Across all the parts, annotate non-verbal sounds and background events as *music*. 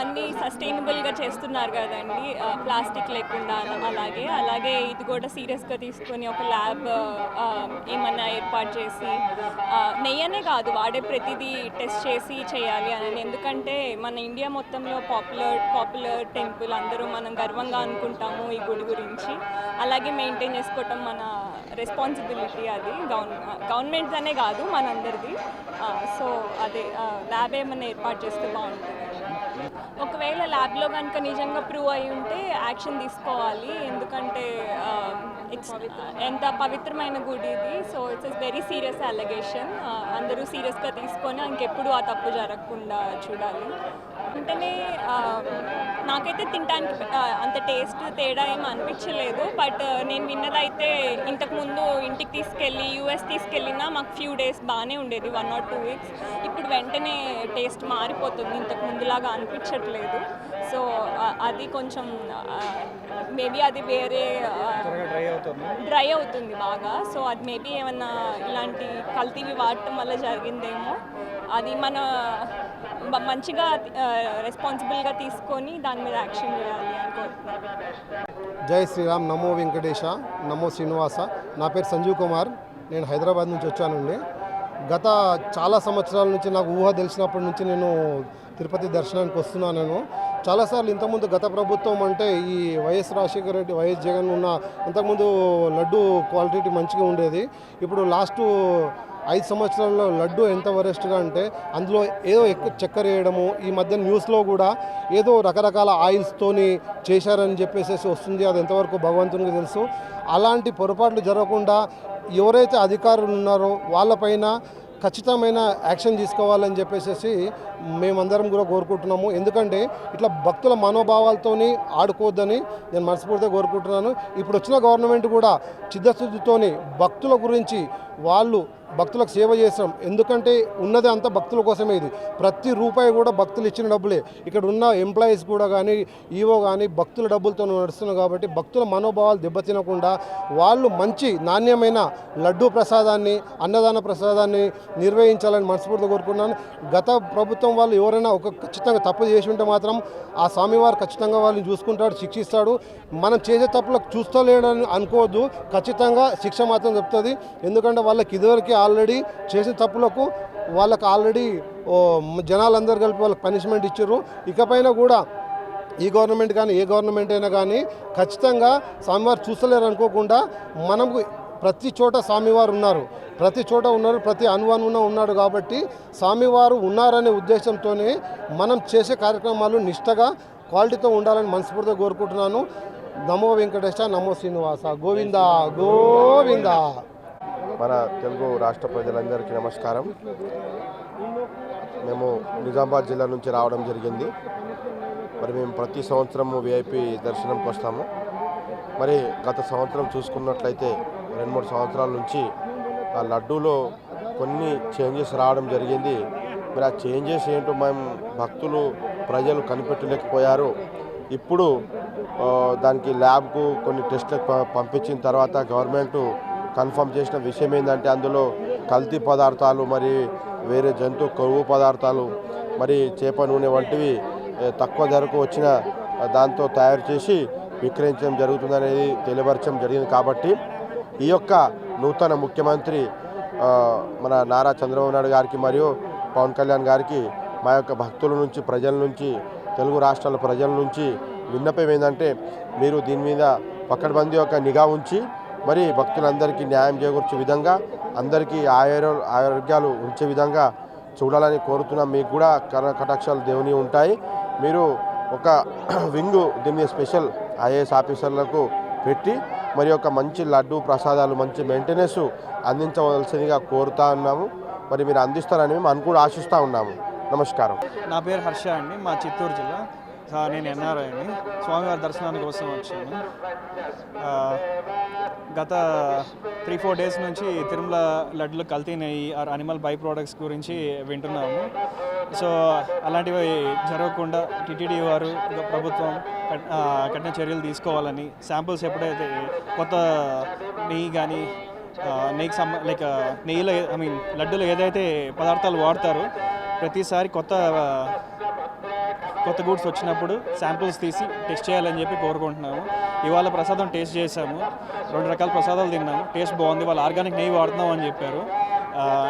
అన్నీ సస్టైనబుల్గా చేస్తున్నారు కదండి. ప్లాస్టిక్ లేకుండా అలాగే. అలాగే ఇది కూడా సీరియస్గా తీసుకొని ఒక ల్యాబ్ ఏమన్నా ఏర్పాటు చేసి నెయ్యనే కాదు వాడే ప్రతిదీ టెస్ట్ చేసి చేయాలి అని ఎందుకంటే మన ఇండియా మొత్తంలో పాపులర్ పాపులర్ టెంపుల్ అందరూ మనం గర్వంగా అనుకుంటాము ఈ గుడి గురించి. అలాగే మెయింటైన్ చేసుకోవటం మన రెస్పాన్సిబిలిటీ అది. గవర్నమెంట్ అనే కాదు మనందరిది. సో అదే ల్యాబ్ ఏమైనా ఏర్పాటు చేస్తే బాగుంటుంది. ఒకవేళ ల్యాబ్లో కనుక నిజంగా ప్రూవ్ అయి ఉంటే యాక్షన్ తీసుకోవాలి. ఎందుకంటే ఇట్స్ ఎంత పవిత్రమైన గుడి ఇది. So it's very serious allegation అందరూ సీరియస్గా తీసుకొని ఇంకెప్పుడు ఆ తప్పు జరగకుండా చూడాలి. వెంటనే నాకైతే తినడానికి అంత టేస్ట్ తేడా ఏం అనిపించలేదు. బట్ నేను విన్నదైతే ఇంతకుముందు ఇంటికి తీసుకెళ్ళి యూఎస్ తీసుకెళ్ళినా మాకు ఫ్యూ డేస్ బాగానే ఉండేది వన్ ఆర్ టూ వీక్స్. ఇప్పుడు వెంటనే టేస్ట్ మారిపోతుంది. ఇంతకు ముందులాగా అనిపించట్లేదు. సో అది కొంచెం మేబీ అది వేరే డ్రై అవుతుంది. డ్రై అవుతుంది బాగా. సో అది మేబీ ఏమన్నా ఇలాంటి కల్తీవి వాడటం వల్ల జరిగిందేమో. అది మన మంచిగా రెస్పాన్సిబుల్గా తీసుకొని దాని మీద యాక్షన్ చేయాలి అనుకుంటున్నాను జై శ్రీరామ్. నమో వెంకటేశ. నమో శ్రీనివాస. నా పేరు సంజీవ్ కుమార్. నేను హైదరాబాద్ నుంచి వచ్చానండి. గత చాలా సంవత్సరాల నుంచి నాకు ఊహ తెలిసినప్పటి నుంచి నేను తిరుపతి దర్శనానికి వస్తున్నాను నేను. చాలాసార్లు ఇంతకుముందు గత ప్రభుత్వం అంటే ఈ వైఎస్ రాజశేఖర రెడ్డి వైఎస్ జగన్ ఉన్న ఇంతకుముందు లడ్డు క్వాలిటీ మంచిగా ఉండేది. ఇప్పుడు లాస్ట్ ఐదు సంవత్సరాల్లో లడ్డు ఎంత వరెస్ట్గా అంటే అందులో ఏదో ఎక్కువ చక్కెర వేయడము ఈ మధ్య న్యూస్లో కూడా ఏదో రకరకాల ఆయిల్స్తోని చేశారని చెప్పేసి వస్తుంది. అది ఎంతవరకు భగవంతునికి తెలుసు. అలాంటి పొరపాట్లు జరగకుండా ఎవరైతే అధికారులు ఉన్నారో వాళ్ళపైన ఖచ్చితమైన యాక్షన్ తీసుకోవాలని చెప్పేసి మేమందరం కూడా కోరుకుంటున్నాము. ఎందుకంటే ఇట్లా భక్తుల మనోభావాలతోని ఆడుకోవద్దని నేను మనస్ఫూర్తిగా కోరుకుంటున్నాను. ఇప్పుడు వచ్చిన గవర్నమెంట్ కూడా చిత్తశుద్ధితోని భక్తుల గురించి వాళ్ళు భక్తులకు సేవ చేస్తాం. ఎందుకంటే ఉన్నది అంతా భక్తుల కోసమే ఇది. ప్రతి రూపాయి కూడా భక్తులు ఇచ్చిన డబ్బులే. ఇక్కడ ఉన్న ఎంప్లాయీస్ కూడా కానీ ఈవో కానీ భక్తుల డబ్బులతో నడుస్తున్నాం కాబట్టి భక్తుల మనోభావాలు దెబ్బతినకుండా వాళ్ళు మంచి నాణ్యమైన లడ్డూ ప్రసాదాన్ని అన్నదాన ప్రసాదాన్ని నిర్వహించాలని మనస్ఫూర్తిగా కోరుకున్నాను గత ప్రభుత్వం వాళ్ళు ఎవరైనా ఒక ఖచ్చితంగా తప్పు చేసి ఉంటే మాత్రం ఆ స్వామివారు ఖచ్చితంగా వాళ్ళని చూసుకుంటాడు శిక్షిస్తాడు. మనం చేసే తప్పులకు చూస్తలేడని అనుకోవద్దు. ఖచ్చితంగా శిక్ష మాత్రం చెప్తుంది ఎందుకంటే వాళ్ళకి ఇదివరకు ఆల్రెడీ చేసిన తప్పులకు వాళ్ళకు ఆల్రెడీ జనాలందరూ కలిపి వాళ్ళకి పనిష్మెంట్ ఇచ్చారు. ఇకపైన కూడా ఈ గవర్నమెంట్ కానీ ఏ గవర్నమెంట్ అయినా కానీ ఖచ్చితంగా స్వామివారు చూస్తలేరు అనుకోకుండా మనకు ప్రతి చోట స్వామివారు ఉన్నారు. ప్రతి చోట ఉన్నారు ప్రతి అనువనున ఉన్నాడు కాబట్టి స్వామివారు ఉన్నారనే ఉద్దేశంతోనే మనం చేసే కార్యక్రమాలు నిష్టగా క్వాలిటీతో ఉండాలని మనస్ఫూర్తిగా కోరుకుంటున్నాను. నమో వెంకటేశ నమో శ్రీనివాస. గోవింద గోవింద. మన తెలుగు రాష్ట్ర ప్రజలందరికీ నమస్కారం. మేము నిజామాబాద్ జిల్లా నుంచి రావడం జరిగింది. మరి మేము ప్రతి సంవత్సరము విఐపి దర్శనంకి వస్తాము. మరి గత సంవత్సరం చూసుకున్నట్లయితే రెండు మూడు సంవత్సరాల నుంచి ఆ లడ్డూలో కొన్ని చేంజెస్ రావడం జరిగింది. మరి ఆ చేంజెస్ ఏంటో మేము భక్తులు ప్రజలు కనిపెట్టలేకపోయారు. ఇప్పుడు దానికి ల్యాబ్కు కొన్ని టెస్ట్లకు ప- పంపించిన తర్వాత గవర్నమెంట్ కన్ఫర్మ్ చేసిన విషయం ఏంటంటే అందులో కల్తీ పదార్థాలు మరి వేరే జంతు కొవ్వు పదార్థాలు మరి చేప నూనె వంటివి తక్కువ ధరకు వచ్చిన దాంతో తయారు చేసి విక్రయించడం జరుగుతుందనేది తెలియపరచడం జరిగింది కాబట్టి ఈ యొక్క నూతన ముఖ్యమంత్రి మన నారా చంద్రబాబు నాయుడు గారికి మరియు పవన్ కళ్యాణ్ గారికి మా యొక్క భక్తుల నుంచి ప్రజల నుంచి తెలుగు రాష్ట్రాల ప్రజల నుంచి విన్నపం ఏంటంటే మీరు దీని మీద పక్కడబంది యొక్క నిఘా ఉంచి మరి భక్తులందరికీ న్యాయం చేకూర్చే విధంగా అందరికీ ఆయుర ఆరోగ్యాలు ఉంచే విధంగా చూడాలని కోరుతున్నాం. మీకు కూడా కర కటాక్షాలు దేవుని ఉంటాయి. మీరు ఒక *clears throat* వింగు దీని మీద స్పెషల్ ఐఏఎస్ ఆఫీసర్లకు పెట్టి మరి ఒక మంచి లడ్డు ప్రసాదాలు మంచి మెయింటెనెన్స్ అందించవలసిందిగా కోరుతా ఉన్నాము. మరి మీరు అందిస్తారని మేము అనుకుని ఆశిస్తూ ఉన్నాము. నమస్కారం. నా పేరు హర్ష అండి. మా చిత్తూరు జిల్లా. నేను ఎన్ఆర్ఐ అండి స్వామివారి దర్శనానికి కోసం వచ్చాను. గత త్రీ ఫోర్ డేస్ నుంచి తిరుమల లడ్లు కల్తీ నెయ్యి ఆర్ అనిమల్ బై ప్రోడక్ట్స్ గురించి వింటున్నాము. సో అలాంటివి జరగకుండా టీటీడీ వారు ప్రభుత్వం కఠిన చర్యలు తీసుకోవాలని శాంపుల్స్ ఎప్పుడైతే కొత్త నెయ్యి కానీ నెయ్యికి సంబ లైక్ నెయ్యిలో ఐ మీన్ లడ్డూలు ఏదైతే పదార్థాలు వాడతారో ప్రతిసారి కొత్త కొత్త గూడ్స్ వచ్చినప్పుడు శాంపుల్స్ తీసి టెస్ట్ చేయాలని చెప్పి కోరుకుంటున్నాము. ఇవాళ ప్రసాదం టేస్ట్ చేశాము. రెండు రకాల ప్రసాదాలు తిన్నాము. టేస్ట్ బాగుంది. వాళ్ళు ఆర్గానిక్ నెయ్యి వాడుతున్నాం అని చెప్పారు.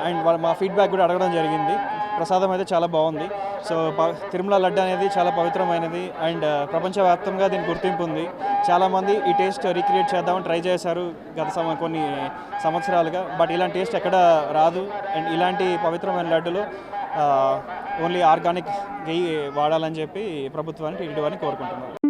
అండ్ వాళ్ళు మా ఫీడ్బ్యాక్ కూడా అడగడం జరిగింది. ప్రసాదం అయితే చాలా బాగుంది. సో ప- తిరుమల లడ్డు అనేది చాలా పవిత్రమైనది. అండ్ ప్రపంచవ్యాప్తంగా దీని గుర్తింపు ఉంది. చాలామంది ఈ టేస్ట్ రీక్రియేట్ చేద్దామని ట్రై చేశారు గత సమ కొన్ని సంవత్సరాలుగా. బట్ ఇలాంటి టేస్ట్ ఎక్కడ రాదు. అండ్ ఇలాంటి పవిత్రమైన లడ్డులో ఓన్లీ ఆర్గానిక్ గెయ్యి వాడాలని చెప్పి ప్రభుత్వానికి వారిని కోరుకుంటున్నారు